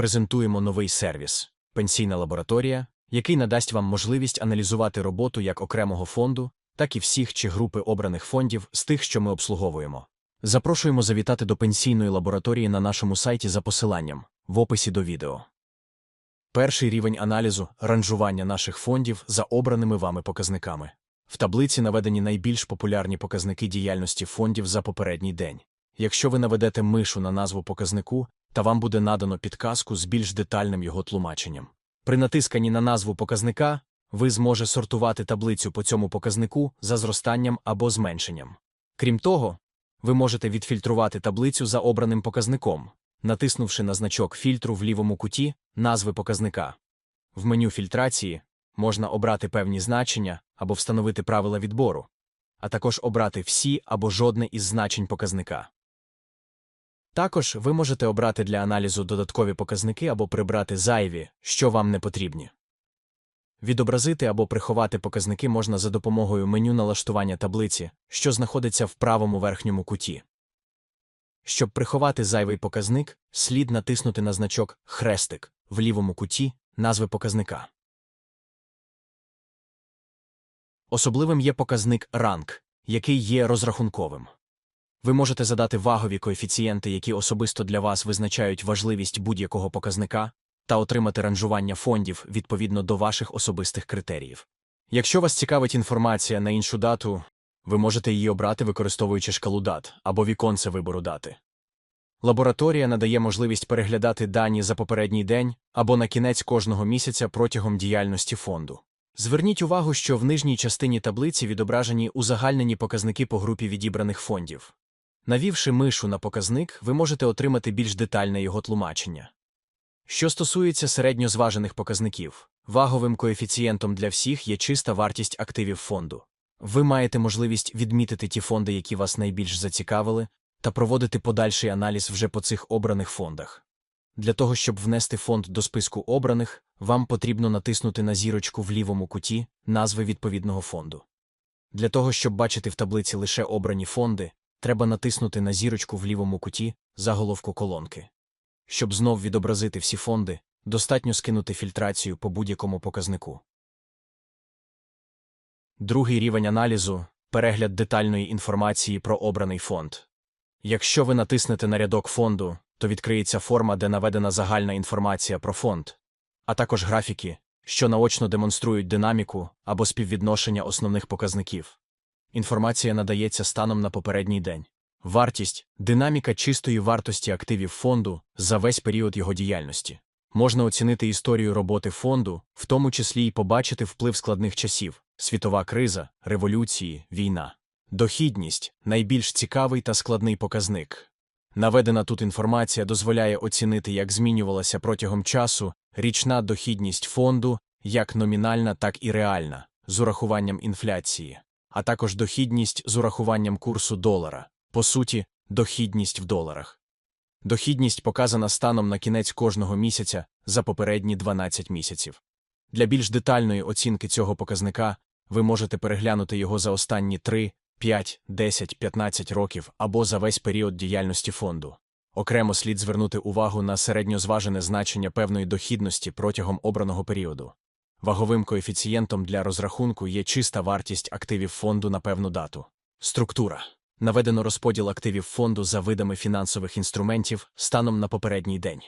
презентуємо новий сервіс пенсійна лабораторія, який надасть вам можливість аналізувати роботу як окремого фонду, так і всіх чи групи обраних фондів з тих, що ми обслуговуємо. Запрошуємо завітати до пенсійної лабораторії на нашому сайті за посиланням в описі до відео. Перший рівень аналізу ранжування наших фондів за обраними вами показниками. В таблиці наведені найбільш популярні показники діяльності фондів за попередній день. Якщо ви наведете мишу на назву показнику, та вам буде надано підказку з більш детальним його тлумаченням. При натисканні на назву показника ви зможе сортувати таблицю по цьому показнику за зростанням або зменшенням. Крім того, ви можете відфільтрувати таблицю за обраним показником, натиснувши на значок фільтру в лівому куті назви показника. В меню фільтрації можна обрати певні значення або встановити правила відбору, а також обрати всі або жодне із значень показника. Також ви можете обрати для аналізу додаткові показники або прибрати зайві, що вам не потрібні. Відобразити або приховати показники можна за допомогою меню налаштування таблиці, що знаходиться в правому верхньому куті. Щоб приховати зайвий показник, слід натиснути на значок Хрестик в лівому куті назви показника. Особливим є показник ранг, який є розрахунковим. Ви можете задати вагові коефіцієнти, які особисто для вас визначають важливість будь-якого показника, та отримати ранжування фондів відповідно до ваших особистих критеріїв. Якщо вас цікавить інформація на іншу дату, ви можете її обрати, використовуючи шкалу дат або віконце вибору дати. Лабораторія надає можливість переглядати дані за попередній день або на кінець кожного місяця протягом діяльності фонду. Зверніть увагу, що в нижній частині таблиці відображені узагальнені показники по групі відібраних фондів. Навівши мишу на показник, ви можете отримати більш детальне його тлумачення. Що стосується середньозважених показників, ваговим коефіцієнтом для всіх є чиста вартість активів фонду. Ви маєте можливість відмітити ті фонди, які вас найбільш зацікавили, та проводити подальший аналіз вже по цих обраних фондах. Для того, щоб внести фонд до списку обраних, вам потрібно натиснути на зірочку в лівому куті назви відповідного фонду. Для того, щоб бачити в таблиці лише обрані фонди, треба натиснути на зірочку в лівому куті заголовку колонки. Щоб знов відобразити всі фонди, достатньо скинути фільтрацію по будь-якому показнику. Другий рівень аналізу перегляд детальної інформації про обраний фонд. Якщо ви натиснете на рядок фонду, то відкриється форма, де наведена загальна інформація про фонд, а також графіки, що наочно демонструють динаміку або співвідношення основних показників. Інформація надається станом на попередній день. Вартість динаміка чистої вартості активів фонду за весь період його діяльності. Можна оцінити історію роботи фонду, в тому числі й побачити вплив складних часів світова криза, революції, війна. Дохідність найбільш цікавий та складний показник. Наведена тут інформація дозволяє оцінити, як змінювалася протягом часу річна дохідність фонду, як номінальна, так і реальна, з урахуванням інфляції, а також дохідність з урахуванням курсу долара, по суті, дохідність в доларах. Дохідність показана станом на кінець кожного місяця за попередні 12 місяців. Для більш детальної оцінки цього показника ви можете переглянути його за останні 3, 5, 10, 15 років або за весь період діяльності фонду. Окремо слід звернути увагу на середньозважене значення певної дохідності протягом обраного періоду. Ваговим коефіцієнтом для розрахунку є чиста вартість активів фонду на певну дату. Структура. Наведено розподіл активів фонду за видами фінансових інструментів станом на попередній день.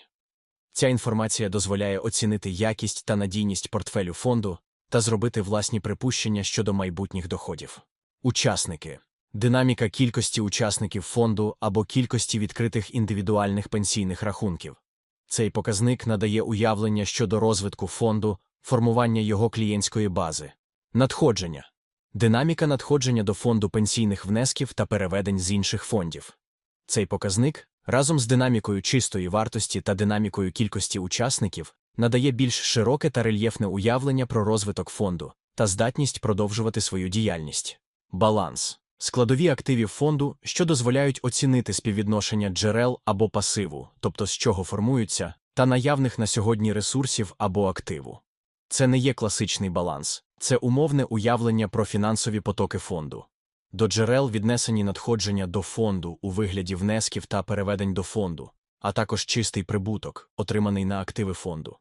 Ця інформація дозволяє оцінити якість та надійність портфелю фонду та зробити власні припущення щодо майбутніх доходів. Учасники динаміка кількості учасників фонду або кількості відкритих індивідуальних пенсійних рахунків. Цей показник надає уявлення щодо розвитку фонду, формування його клієнтської бази, надходження, динаміка надходження до фонду пенсійних внесків та переведень з інших фондів. Цей показник разом з динамікою чистої вартості та динамікою кількості учасників надає більш широке та рельєфне уявлення про розвиток фонду та здатність продовжувати свою діяльність. Баланс складові активів фонду, що дозволяють оцінити співвідношення джерел або пасиву, тобто з чого формуються, та наявних на сьогодні ресурсів або активу. Це не є класичний баланс, це умовне уявлення про фінансові потоки фонду. До джерел віднесені надходження до фонду у вигляді внесків та переведень до фонду, а також чистий прибуток, отриманий на активи фонду.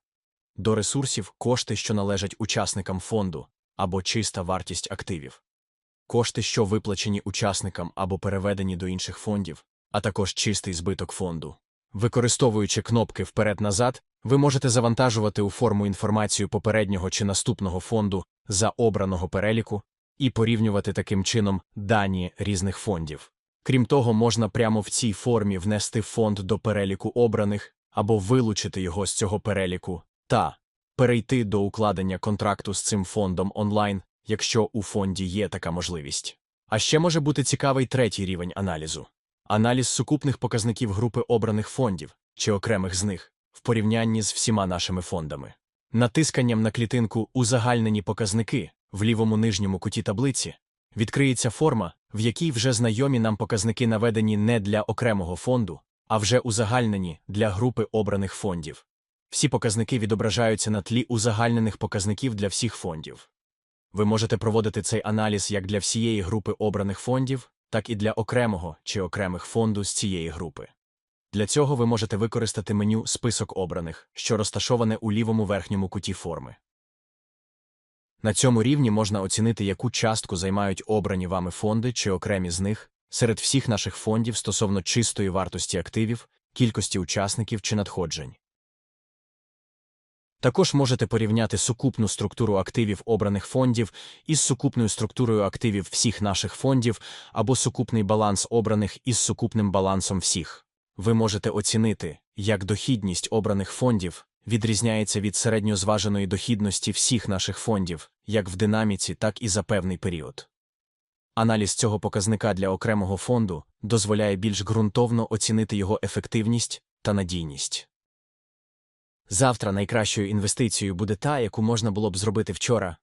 До ресурсів кошти, що належать учасникам фонду, або чиста вартість активів. Кошти, що виплачені учасникам або переведені до інших фондів, а також чистий збиток фонду. Використовуючи кнопки вперед-назад, ви можете завантажувати у форму інформацію попереднього чи наступного фонду за обраного переліку і порівнювати таким чином дані різних фондів. Крім того, можна прямо в цій формі внести фонд до переліку обраних або вилучити його з цього переліку та перейти до укладення контракту з цим фондом онлайн, якщо у фонді є така можливість. А ще може бути цікавий третій рівень аналізу аналіз сукупних показників групи обраних фондів чи окремих з них в порівнянні з всіма нашими фондами. Натисканням на клітинку Узагальнені показники в лівому нижньому куті таблиці відкриється форма, в якій вже знайомі нам показники наведені не для окремого фонду, а вже узагальнені для групи обраних фондів. Всі показники відображаються на тлі узагальнених показників для всіх фондів. Ви можете проводити цей аналіз як для всієї групи обраних фондів, так і для окремого чи окремих фонду з цієї групи. Для цього ви можете використати меню Список обраних, що розташоване у лівому верхньому куті форми. На цьому рівні можна оцінити, яку частку займають обрані вами фонди чи окремі з них серед всіх наших фондів стосовно чистої вартості активів, кількості учасників чи надходжень. Також можете порівняти сукупну структуру активів обраних фондів із сукупною структурою активів всіх наших фондів або сукупний баланс обраних із сукупним балансом всіх. Ви можете оцінити, як дохідність обраних фондів відрізняється від середньозваженої дохідності всіх наших фондів, як в динаміці, так і за певний період. Аналіз цього показника для окремого фонду дозволяє більш ґрунтовно оцінити його ефективність та надійність. Завтра найкращою інвестицією буде та, яку можна було б зробити вчора,